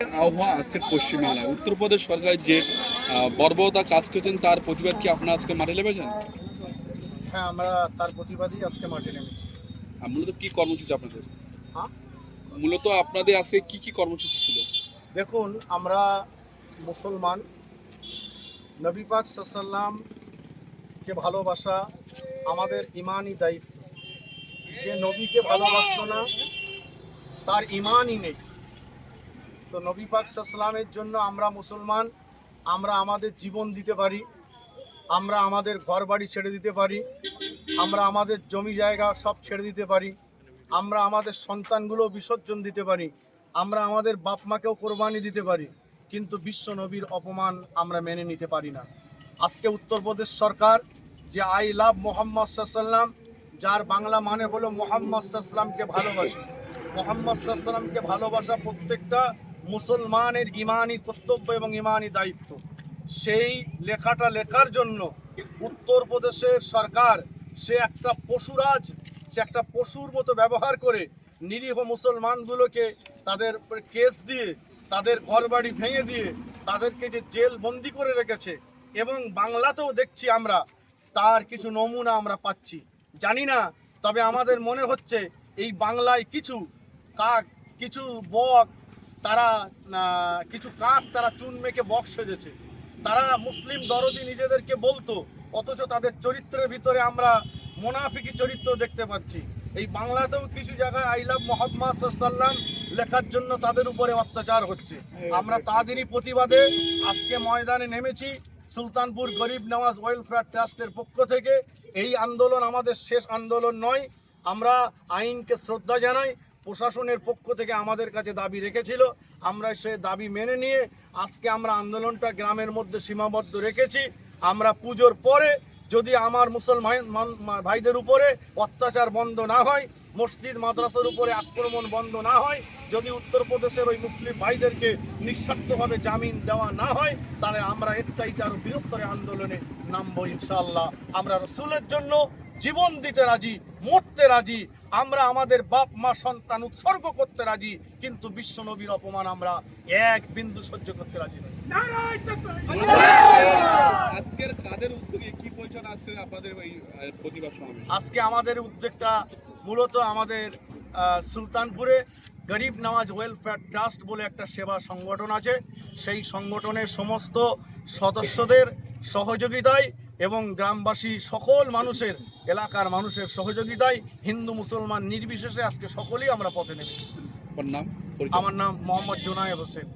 আবহাওয়া আজকের পশ্চিমবাংলায়। উত্তরপ্রদেশ সরকার যে বর্বরতা কাজ করছেন তার প্রতিবাদ কি আপনারা আজকে মাঠে নেমেছেন? হ্যাঁ আমরা তার প্রতিবাদই আজকে মাঠে নেমেছি। আর মূলত কি কর্মসূচি আপনাদের? হ্যাঁ? মূলত আপনাদের আজকে কি কি কর্মসূচি ছিল? দেখুন আমরা মুসলমান নবী পাক সাল্লামকে ভালোবাসা আমাদের ইমানই দায়িত্ব। যে নবীকে ভালোবাসলো না তার ইমানই নেই। তো নবী পাক জন্য আমরা মুসলমান, আমরা আমাদের জীবন দিতে পারি, আমরা আমাদের ঘর বাড়ি ছেড়ে দিতে পারি, আমরা আমাদের জমি জায়গা সব ছেড়ে দিতে পারি, আমরা আমাদের সন্তানগুলো বিসর্জন দিতে পারি, আমরা আমাদের বাপ মাকেও কোরবানি দিতে পারি, কিন্তু বিশ্ব নবীর অপমান আমরা মেনে নিতে পারি না। আজকে উত্তরপ্রদেশ সরকার যে আই লাভ মোহাম্মদ সাল্লাম যার বাংলা মানে হলো মোহাম্মদ সাল্লামকে ভালোবাসে। মোহাম্মদ সাল্লামকে ভালোবাসা প্রত্যেকটা মুসলমানের ইমানি কর্তব্য এবং ইমানি দায়িত্ব। সেই লেখাটা লেখার জন্য উত্তরপ্রদেশের সরকার সে একটা পশুরাজ, সে একটা পশুর মতো ব্যবহার করে নিরীহ মুসলমানগুলোকে তাদের কেস দিয়ে, তাদের ঘরবাড়ি ভেঙে দিয়ে, তাদেরকে যে জেল বন্দি করে রেখেছে এবং বাংলাতেও দেখছি আমরা, তার কিছু নমুনা আমরা পাচ্ছি। জানি না, তবে আমাদের মনে হচ্ছে এই বাংলায় কিছু কাক, কিছু বক তারা কিছু কাক তারা চুন মেখে বক্স সেজেছে। তারা মুসলিম দরদি নিজেদেরকে বলতো, অথচ তাদের চরিত্রের ভিতরে আমরা মোনাফিকি চরিত্র দেখতে পাচ্ছি। এই বাংলাতেও কিছু জায়গায় আই লাভ মোহাম্মদ সাল্লাম লেখার জন্য তাদের উপরে অত্যাচার হচ্ছে। আমরা তাদেরই প্রতিবাদে আজকে ময়দানে নেমেছি সুলতানপুর গরিব নওয়াজ ওয়েলফেয়ার ট্রাস্টের পক্ষ থেকে। এই আন্দোলন আমাদের শেষ আন্দোলন নয়। আমরা আইনকে শ্রদ্ধা জানাই প্রশাসনের পক্ষ থেকে আমাদের কাছে দাবি রেখেছিল। আমরা সে দাবি মেনে নিয়ে আজকে আমরা আন্দোলনটা গ্রামের মধ্যে সীমাবদ্ধ রেখেছি। আমরা পুজোর পরে যদি আমার মুসলমান ভাইদের উপরে অত্যাচার বন্ধ না হয় মসজিদ মাদ্রাসার উপরে আক্রমণ বন্ধ না হয় যদি উত্তরপ্রদেশের ওই মুসলিম ভাইদেরকে নিঃস্বার্থভাবে জামিন দেওয়া না হয় তাহলে আমরা এর চাইতে আরও বৃহত্তর আন্দোলনে নামবো ইনশাল্লাহ আমরা রসুলের জন্য জীবন দিতে রাজি মরতে রাজি আমরা আমাদের বাপ মা সন্তান উৎসর্গ করতে রাজি কিন্তু বিশ্ব নবীর অপমান আমরা এক বিন্দু সহ্য করতে রাজি নই। আজকের কাদের উদ্যোগে কি আজকে আপনাদের এই প্রতিবাদ সমাবেশ। আজকে আমাদের উদ্যোগটা মূলত আমাদের সুলতানপুরে গরিব নওয়াজ ওয়েলফেয়ার ট্রাস্ট বলে একটা সেবা সংগঠন আছে। সেই সংগঠনের সমস্ত সদস্যদের সহযোগিতায় এবং গ্রামবাসী সকল মানুষের এলাকার মানুষের সহযোগিতায় হিন্দু মুসলমান নির্বিশেষে আজকে সকলেই আমরা পথে নেমেছি। নাম আমার নাম মোহাম্মদ জোনায়েব হোসেন।